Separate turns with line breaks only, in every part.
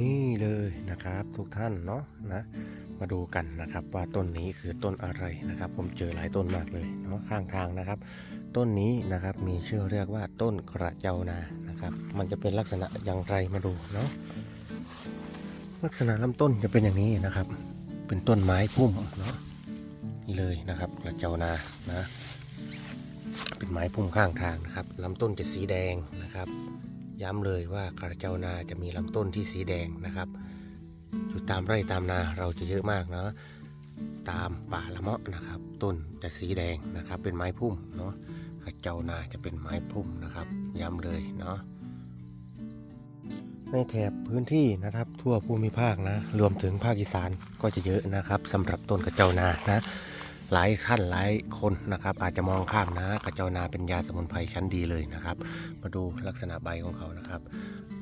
นี่เลยนะครับ ทุกท่านเนาะนะมาดูกันนะครับ ว่าต้นนี้คือต้นอะไรนะครับ ผมเจอหลายต้นมากเลยเนาะข้างทางนะครับ ต้นนี้นะครับมีชื่อเรียกว่าต้นกระเจ้านานะครับ มันจะเป็นลักษณะอย่างไรมาดูเนาะลักษณะลำต้นจะเป็นอย่างนี้นะครับ เป็นต้นไม้พุ่มเนาะนี่เลยนะครับกระเจ้านานะ เป็นไม้พุ่มข้างทางนะครับลำต้นจะสีแดงนะครับ ย้ำเลยว่ากระเจ้านาจะมีลำต้นที่สีแดงนะครับอยู่ตามไร่ตามนาเราจะเยอะมากเนาะตามป่าละเมาะนะครับ ต้นจะสีแดงนะครับ เป็นไม้พุ่มเนาะกระเจ้านาจะเป็นไม้พุ่มนะครับ ย้ำเลยเนาะในแถบพื้นที่นะครับทั่วภูมิภาคนะ รวมถึงภาคอีสานก็จะเยอะนะครับสำหรับต้นกระเจ้านานะ หลายท่านหลายคนนะครับ อาจจะมองข้ามนะกระเจ้านาเป็นยาสมุนไพรชั้นดีเลยนะครับ มาดูลักษณะใบของเขานะครับ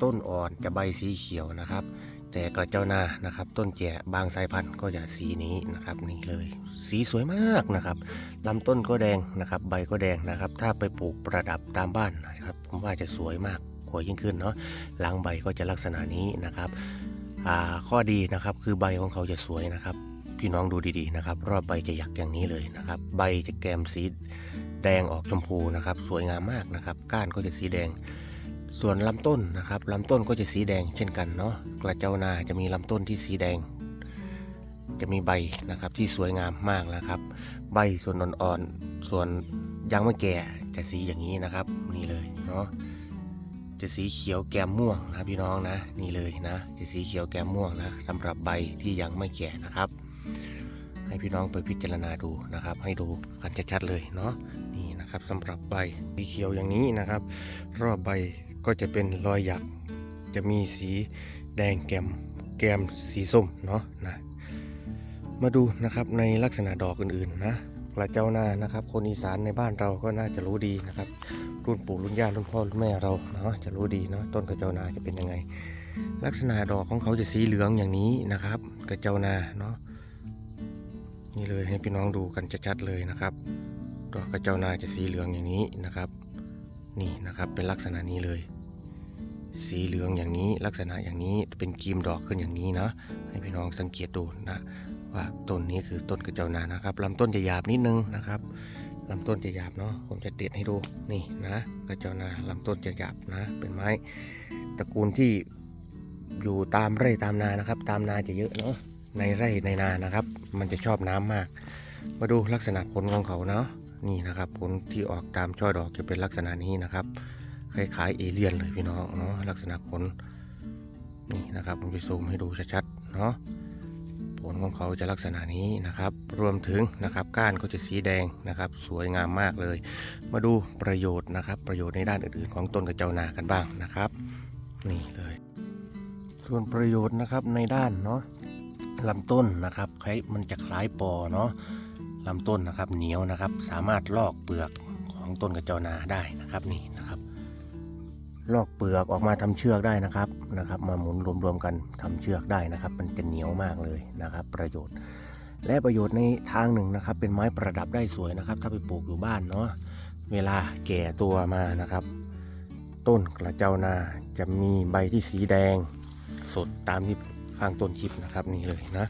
ต้นอ่อนจะใบสีเขียวนะครับ แต่กระเจ้านานะครับ ต้นแก่บางสายพันธุ์ก็จะสีนี้นะครับนี่เลยสีสวยมากนะครับลำต้นก็แดงนะครับ ใบก็แดงนะครับ ถ้าไปปลูกประดับตามบ้านนะครับผมว่าจะสวยมากกว่ายิ่งขึ้นเนาะหลังใบก็จะลักษณะนี้นะครับข้อดีนะครับคือใบของเขาจะสวยนะครับ พี่น้องดูดีๆนะครับ รอบใบจะหยักอย่างนี้เลยนะครับ ใบจะแกมสีแดงออกชมพูนะครับ สวยงามมากนะครับ ก้านก็จะสีแดง ส่วนลำต้นนะครับลำต้นก็จะสีแดงเช่นกันเนาะกระเจ้านาจะมีลำต้นที่สีแดง จะมีใบนะครับที่สวยงามมากนะครับ ใบส่วนอ่อนๆส่วนยังไม่แก่จะสีอย่างนี้นะครับนี่เลยเนาะจะสีเขียวแก้มม่วงนะพี่น้องนะ นี่เลยนะ จะสีเขียวแก้มม่วงนะสำหรับใบที่ยังไม่แก่นะครับ ให้พี่น้องไปพิจารณาดูนะครับ ให้ดูกันชัดๆเลยเนาะนี่นะครับสำหรับใบสีเขียวอย่างนี้นะครับ รอบใบก็จะเป็นรอยหยักจะมีสีแดงแกมแกมสีส้มเนาะนะมาดูนะครับในลักษณะดอกอื่นๆนะกระเจ้าหน้านะครับ คนอีสานในบ้านเราก็น่าจะรู้ดีนะครับ รุ่นปู่รุ่นย่ารุ่นพ่อรุ่นแม่เราเนาะจะรู้ดีเนาะต้นกระเจ้านาจะเป็นยังไง ลักษณะดอกของเขาจะสีเหลืองอย่างนี้นะครับ กระเจ้านาเนาะ นี่เลยให้พี่น้องดูกันชัดๆเลยนะครับดอกกระเจ้านาจะสีเหลืองอย่างนี้นะครับ นี่นะครับเป็นลักษณะนี้เลย สีเหลืองอย่างนี้ลักษณะอย่างนี้เป็นกีมดอกขึ้นอย่างนี้นะ ให้พี่น้องสังเกตดูนะว่าต้นนี้คือต้นกระเจ้านานะครับลำต้นจะหยาบนิดนึงนะครับลำต้นจะหยาบเนาะผมจะเด็ดให้ดูนี่นะกระเจ้านาลำต้นจะหยาบนะ เป็นไม้ตระกูลที่อยู่ตามไร่ตามนานะครับ ตามนาจะเยอะเนาะ ในไร่ในนานะครับ มันจะชอบน้ำมาก มาดูลักษณะผลของเขาเนาะนี่นะครับ ผลที่ออกตามช่อดอกจะเป็นลักษณะนี้นะครับคล้ายๆเอเลี่ยนเลยพี่น้องเนาะลักษณะผลนี่นะครับผมจะซูมให้ดูชัดๆเนาะผลของเขาจะลักษณะนี้นะครับ รวมถึงนะครับก้านก็จะสีแดงนะครับ สวยงามมากเลย มาดูประโยชน์นะครับ ประโยชน์ในด้านอื่นๆของต้นกระเจ้านากันบ้างนะครับ นี่เลย ส่วนประโยชน์นะครับในด้านเนาะ ลำต้นนะครับคล้ายมันจะคล้ายปอเนาะลำต้นนะครับเหนียวนะครับ สามารถลอกเปลือกของต้นกระเจานาได้นะครับนี่นะครับ ลอกเปลือกออกมาทำเชือกได้นะครับนะครับ มาหมุนรวมๆกันทำเชือกได้นะครับ มันจะเหนียวมากเลยนะครับ ประโยชน์ และประโยชน์ในทางหนึ่งนะครับ เป็นไม้ประดับได้สวยนะครับ ถ้าไปปลูกอยู่บ้านเนาะเวลาแก่ตัวมานะครับ ต้นกระเจ้านาจะมีใบที่สีแดง สดตามที่ ข้างต้นคลิปนะครับนี่เลยนะ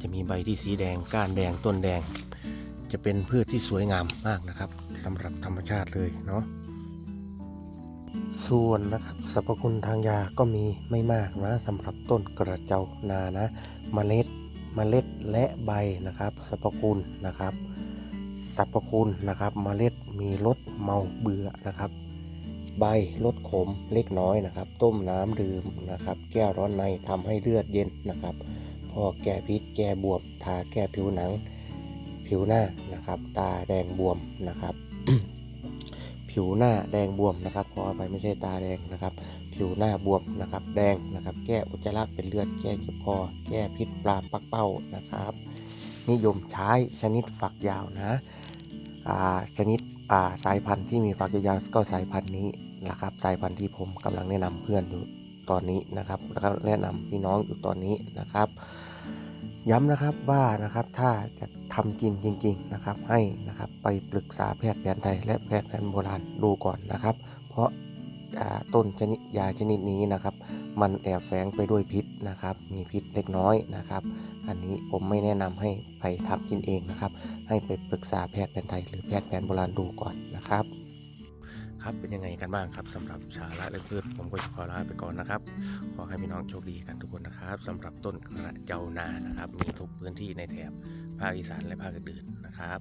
จะมีใบที่สีแดงก้านแดงต้นแดง จะเป็นพืชที่สวยงามมากนะครับสำหรับธรรมชาติเลยเนาะส่วนนะครับสรรพคุณทางยาก็มีไม่มากนะสำหรับต้นกระเจ้านานะเมล็ดเมล็ดและใบนะครับสรรพคุณนะครับสรรพคุณนะครับเมล็ดมีรสเมาเบื่อนะครับ ใบลดขมเล็กน้อยนะครับ ต้มน้ำดื่มนะครับ แก้ร้อนในทำให้เลือดเย็นนะครับ พอแก้พิษแก้บวมทาแก้ผิวหนัง ผิวหน้านะครับ ตาแดงบวมนะครับ ผิวหน้าแดงบวมนะครับขอไปไม่ใช่ตาแดงนะครับ ผิวหน้าบวมนะครับ แดงนะครับ แก้อุจจาระเป็นเลือดแก้เจ็บคอแก้พิษปลาปักเป้านะครับ นิยมใช้ชนิดฝักยาวนะอ่าชนิดอ่าสายพันธุ์ที่มีฝักยาวก็สายพันธุ์นี้ นะครับสายพันธุ์ที่ผมกำลังแนะนำเพื่อนอยู่ตอนนี้นะครับ แล้วก็แนะนำพี่น้องอยู่ตอนนี้นะครับ ย้ำนะครับว่านะครับถ้าจะทำกินจริง ๆนะครับ ให้นะครับไปปรึกษาแพทย์แผนไทย และแพทย์แผนโบราณดูก่อนนะครับ เพราะต้นชนิดยาชนิดนี้นะครับ มันแอบแฝงไปด้วยพิษนะครับ มีพิษเล็กน้อยนะครับ อันนี้ผมไม่แนะนำให้ไปทำกินเองนะครับ ให้ไปปรึกษาแพทย์แผนไทย หรือแพทย์แผนโบราณดูก่อนนะครับ ครับเป็นยังไงกันบ้างครับสำหรับชาละและพืชผมก็จะขอลาไปก่อนนะครับ ขอให้พี่น้องโชคดีกันทุกคนนะครับสำหรับต้นกระเจ้านานะครับ มีทุกพื้นที่ในแถบภาคอีสานและภาคอื่นๆนะครับ